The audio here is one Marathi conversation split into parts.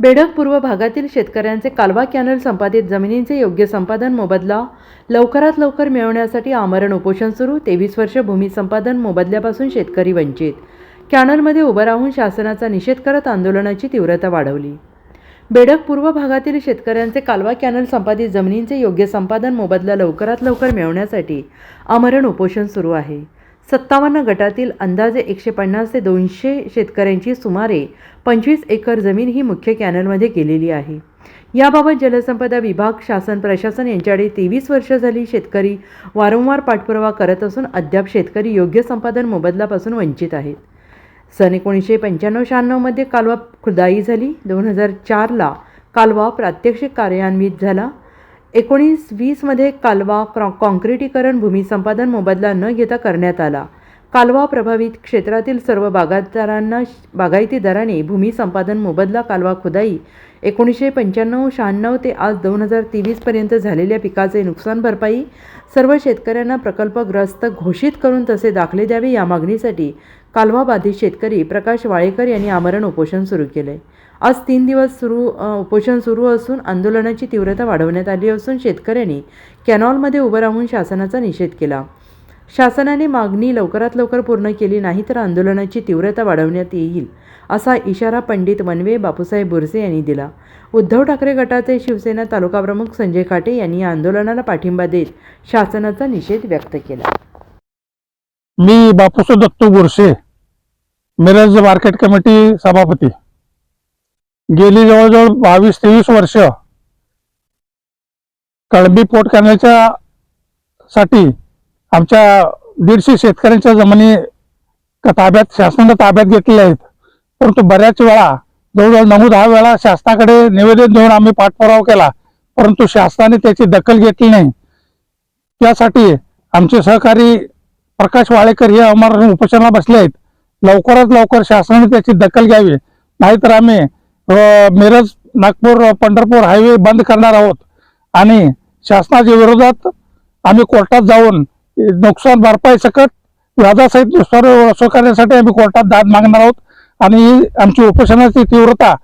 बेडक पूर्व भागातील शेतकऱ्यांचे कालवा कॅनल संपादित जमिनींचे योग्य संपादन मोबदला लवकरात लवकर मिळवण्यासाठी आमरण उपोषण सुरू तेवीस वर्ष भूमी संपादन मोबदल्यापासून शेतकरी वंचित. कॅनलमध्ये उभं राहून शासनाचा निषेध करत आंदोलनाची तीव्रता वाढवली. बेडक पूर्व भागातील शेतकऱ्यांचे कालवा कॅनल संपादित जमिनींचे योग्य संपादन मोबदला लवकरात लवकर मिळवण्यासाठी आमरण उपोषण सुरू आहे. सत्तावन्न गटातील अंदाजे एकशे पन्नास ते दोनशे शेतकऱ्यांची सुमारे पंचवीस एकर जमीन ही मुख्य कॅनलमध्ये गेलेली आहे. याबाबत जलसंपदा विभाग शासन प्रशासन यांच्याकडे तेवीस वर्ष झाली शेतकरी वारंवार पाठपुरावा करत असून अद्याप शेतकरी योग्य संपादन मोबदलापासून वंचित आहेत. सन एकोणीसशे पंच्याण्णव शहाण्णवमध्ये कालवा खुदाई झाली. दोन हजार चारला कालवा प्रात्यक्षिक कार्यान्वित झाला. एकोणीस वीसमध्ये कालवा क्रॉ काँक्रिटीकरण भूमी संपादन मोबदला न घेता करण्यात आला. कालवा प्रभावित क्षेत्रातील सर्व बागायतदारांना बागायती दराने भूमी संपादन मोबदला कालवा खुदाई एकोणीसशे पंच्याण्णव शहाण्णव ते आज दोन हजार तेवीसपर्यंत झालेल्या पिकाचे नुकसान भरपाई सर्व शेतकऱ्यांना प्रकल्पग्रस्त घोषित करून तसे दाखले द्यावे या मागणीसाठी कालवाबाधित शेतकरी प्रकाश वाळेकर यांनी आमरण उपोषण सुरू केले. आज तीन दिवस सुरू उपोषण सुरू असून आंदोलनाची तीव्रता वाढवण्यात आली असून शेतकऱ्यांनी कॅनॉलमध्ये उभं राहून शासनाचा निषेध केला. शासनाने मागणी लवकरात लवकर पूर्ण केली नाही तर आंदोलनाची तीव्रता वाढवण्यात येईल असा इशारा पंडित मनवे बापूसाहेब बुरसे यांनी दिला. उद्धव ठाकरे गटाचे शिवसेना तालुकाप्रमुख संजय खाटे यांनी या आंदोलनाला पाठिंबा देत शासनाचा निषेध व्यक्त केला. मी बापूस दत्तू गुरसे मिरज मार्केट कमिटी सभापती. गेली जवळजवळ बावीस तेवीस वर्ष कळंबी पोट कॅनलच्या साठी आमच्या दीडशे शेतकऱ्यांच्या जमिनी ताब्यात शासनाच्या ताब्यात घेतलेल्या आहेत. परंतु बऱ्याच वेळा जवळजवळ नऊ दहा वेळा शासनाकडे निवेदन देऊन आम्ही पाठपुरावा केला. परंतु शासनाने त्याची दखल घेतली नाही. त्यासाठी आमचे सहकारी प्रकाश वाळेकर हे अमर उपोषणाला बसले आहेत. लवकरात लवकर शासनाने त्याची दखल घ्यावी. नाहीतर आम्ही मिरज नागपूर पंढरपूर हायवे बंद करणार आहोत. आणि शासनाच्या विरोधात आम्ही कोर्टात जाऊन नुकसान भरपाई सकट व्याजासहित नुकसान करण्यासाठी आम्ही कोर्टात दाद मागणार आहोत. आणि आमची उपोषणाची तीव्रता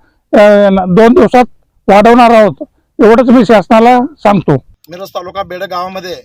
दोन दिवसात वाढवणार आहोत. एवढंच मी शासनाला सांगतो. मिरज तालुका बेडगावामध्ये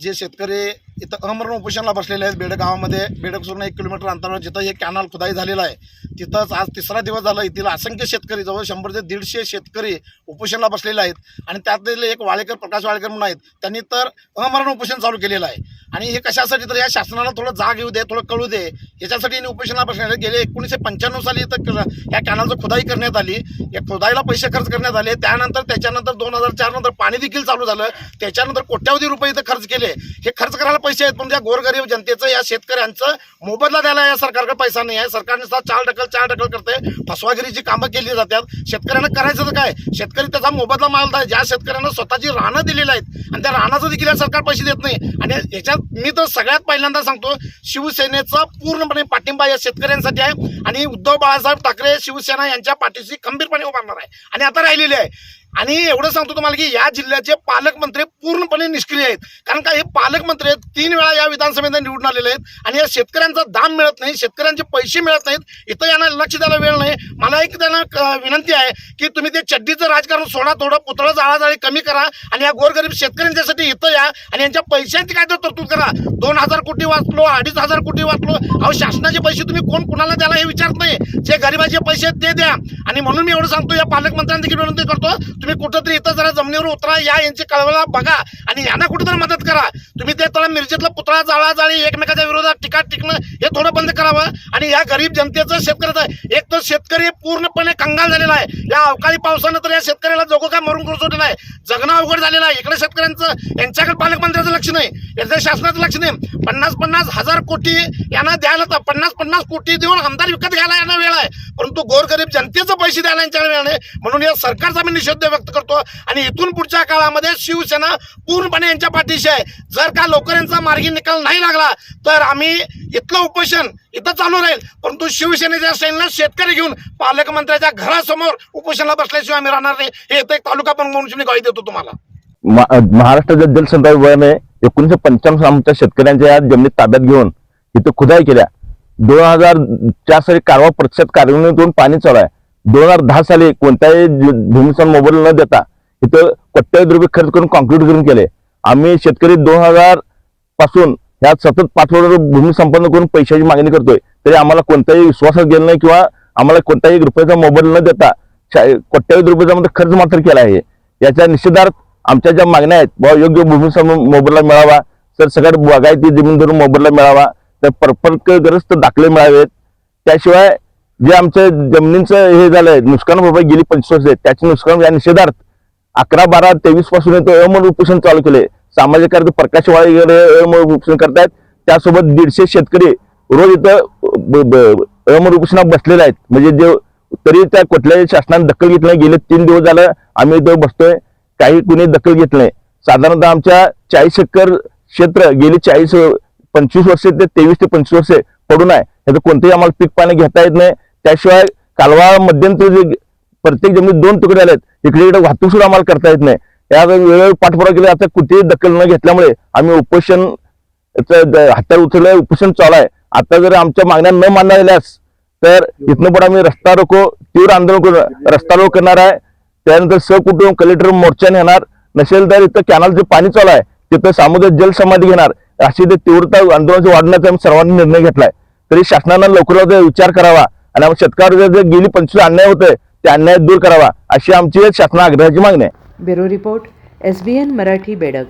जे शेतकरी इथं अमरण उपोषणाला बसलेले आहेत बेडक गावामध्ये बेडकसून एक किलोमीटर अंतरावर जिथं हे कॅनल खुदाई झालेला आहे तिथंच आज तिसरा दिवस झाला. येथील असंख्य शेतकरी जवळ शंभर ते दीडशे शेतकरी उपोषणाला बसलेले आहेत आणि त्यातले एक वाळेकर प्रकाश वाळेकर म्हणून आहेत. त्यांनी तर अमरण उपोषण चालू केलेलं आहे. आणि हे कशासाठी तर या शासनाला थोडं जाग येऊ दे थोडं कळू दे. याच्यासाठी यांनी उपोषणाला बसलेले गेले एकोणीसशे पंच्याण्णव साली इथं या कॅनलचं खुदाई करण्यात आली. या खुदाईला पैसे खर्च करण्यात आले. त्यानंतर त्याच्यानंतर दोन हजार चार नंतर पाणी देखील चालू झालं. त्याच्यानंतर कोट्यावधी रुपये इथं खर्च केले हे खर्च करायला पैसे आहेत पण त्या गोरगरीब जनतेचं या शेतकऱ्यांचं मोबदला द्यायला या सरकारकडे पैसा नाही आहे. सरकारने सुद्धा चार ढकल चार ढकल करते. फसवागिरीची कामं केली जातात. शेतकऱ्यांना करायचं तर काय? शेतकरी त्याचा मोबदला मागत आहे. ज्या शेतकऱ्यांना स्वतःची रानं दिलेली आहेत आणि त्या रानाचं देखील या सरकार पैसे देत नाही. आणि याच्यात मी तर सगळ्यात पहिल्यांदा सांगतो शिवसेनेचा पूर्णपणे पाठिंबा या शेतकऱ्यांसाठी आहे. आणि उद्धव बाळासाहेब ठाकरे शिवसेना यांच्या पाठीशी खंबीरपणे उभारणार आहे. आणि आता राहिलेली आहे. आणि एवढं सांगतो तुम्हाला की या जिल्ह्याचे पालकमंत्री पूर्णपणे निष्क्रिय आहेत. कारण का हे पालकमंत्री आहेत तीन वेळा या विधानसभेत निवडून आलेले आहेत. आणि या शेतकऱ्यांचा दाम मिळत नाही शेतकऱ्यांचे पैसे मिळत नाहीत. इथं यांना लक्ष द्यायला वेळ नाही. मला एक त्यांना विनंती आहे की तुम्ही ते चड्डीचं राजकारण सोडा थोडं पुतळं जाळाजाळी कमी करा आणि या गोरगरीब शेतकऱ्यांच्यासाठी इथं या आणि यांच्या पैशांची काय तर तरतूद करा. दोन हजार कोटी वाचलो अडीच हजार कोटी वाचलो. अहो शासनाचे पैसे तुम्ही कोण कुणाला द्याला हे विचारत नाही. जे गरिबाचे पैसे आहेत ते द्या. आणि म्हणून मी एवढं सांगतो या पालकमंत्र्यांना देखील विनंती करतो तुम्ही कुठंतरी इथं जरा जमिनीवर उतरा या यांची कळवळा बघा आणि यांना कुठेतरी मदत करा. तुम्ही ते थोडा मिरजेतला पुतळा जाळा जाळी एकमेकाच्या विरोधात टीका टिकणं हे थोडं बंद करावं. आणि या गरीब जनतेचं शेतकऱ्याचं एक तर शेतकरी पूर्णपणे कंगाल झालेला आहे. या अवकाळी पावसानं तर या शेतकऱ्याला जोगं काय मरून करू सोडलेला आहे. जगणं अवघड झालेला आहे. इकडे शेतकऱ्यांचं यांच्याकडे पालकमंत्र्याचं लक्ष नाही. याचं शासनाचं लक्ष नाही. पन्नास पन्नास हजार कोटी यांना द्यायला तर पन्नास पन्नास कोटी देऊन आमदार विकत घ्यायला यांना वेळ आहे. परंतु गोरगरीब जनतेचं पैसे द्यायला यांच्या वेळ नाही. म्हणून या सरकारचा आम्ही निषेध व्यक्त करतो आणि इथून पुढच्या काळामध्ये शिवसेना पूर्णपणे यांच्या पाठीशी आहे. जर का लवकर यांचा मार्गी निकाल नाही लागला तर आम्ही इथलं उपोषण इथं चालू राहील. परंतु शिवसेनेच्या सैन्याला शेतकरी घेऊन पालकमंत्र्याच्या घरासमोर उपोषणाला बसल्याशिवाय आम्ही राहणार नाही. हे एक तालुका पण म्हणून मी ग्वाही देतो तुम्हाला. मा- महाराष्ट्राच्या जलसंपदा विभागाने एकोणीशे पंच्याण्णव आमच्या शेतकऱ्यांच्या या जमिनीत ताब्यात घेऊन इथं खुदाई केल्या. दोन हजार चार साली कारवा प्रतिशत कार्यान्वित पाणी चालू आहे दोन हजार दहा साली कोणत्याही भूमीचा मोबाईल न देता इथं कोट्यावधी रुपये खर्च करून कॉन्क्रीट करून केले. आम्ही शेतकरी दोन हजारपासून ह्या सतत पाच वर्ष भूमी संपन्न करून पैशाची मागणी करतोय. तरी आम्हाला कोणताही विश्वासात गेलं नाही किंवा आम्हाला कोणताही रुपयाचा मोबाईल न देता शा- कोट्यावधी रुपयाचा मध्ये खर्च मात्र केला आहे. याच्या निषेधार्थ आमच्या ज्या मागण्या आहेत बाबा योग्य भूमी सम- मोबदला मिळावा तर सगळ्यात बागायती जमीन धरून मोबदला मिळावा तर परपरकग्रस्त दाखले मिळावेत. त्याशिवाय जे आमचं जमिनीचं हे झालंय नुकसान भरपाई गेली पंचवीस वर्ष त्याचे नुकसान या निषेधार्थ अकरा बारा तेवीसपासून तो अमोल उपोषण चालू केले. सामाजिक कार्य प्रकाश वाळे अमोल उपोषण करतायत. त्यासोबत दीडशे शेतकरी रोज इथं अमोल उपोषणात बसलेले आहेत. म्हणजे जे तरी त्या कुठल्याही शासनाने दखल घेतली गेले तीन दिवस झालं आम्ही इथं बसतोय. काही कुणी दखल घेत नाही. साधारणतः आमच्या चाळीस एकर क्षेत्र गेली चाळीस पंचवीस वर्षे ते तेवीस ते पंचवीस वर्षे पडून आहे. ह्याचं कोणतेही आम्हाला पीक पाणी घेता येत नाही. त्याशिवाय कालवा मध्यंतरी जे प्रत्येक जमिनीत दोन तुकडे आलेत इकडे इकडे वाहतूक सुद्धा आम्हाला करता येत नाही. या वेळेवर पाठपुरावा केला. आता कुठेही दखल न घेतल्यामुळे आम्ही उपोषण हातावर उचललंय उपोषण चालू आहे. आता जर आमच्या मागण्या न मानल्या गेल्यास तर इथनं पण आम्ही रस्ता रोको तीव्र आंदोलन रस्ता रोको करणार आहे. त्यानंतर सहकुटुंब कलेक्टर मोर्चाने येणार. नसेल तर इथं कॅनलचं पाणी चालू आहे. तिथं सामुदायिक जलसमाधी घेणार. अशी ते तीव्रता आंदोलन वाढण्याचा आम्ही सर्वांनी निर्णय घेतलाय. तरी शासनानं लवकर विचार करावा. आणि आम्ही शेतकऱ्यावर जे गेली पंचवीस अन्याय होतोय ते अन्याय दूर करावा. अशी आमची शासना आग्रहाची मागणी आहे. ब्युरो रिपोर्ट एस मराठी बेडक.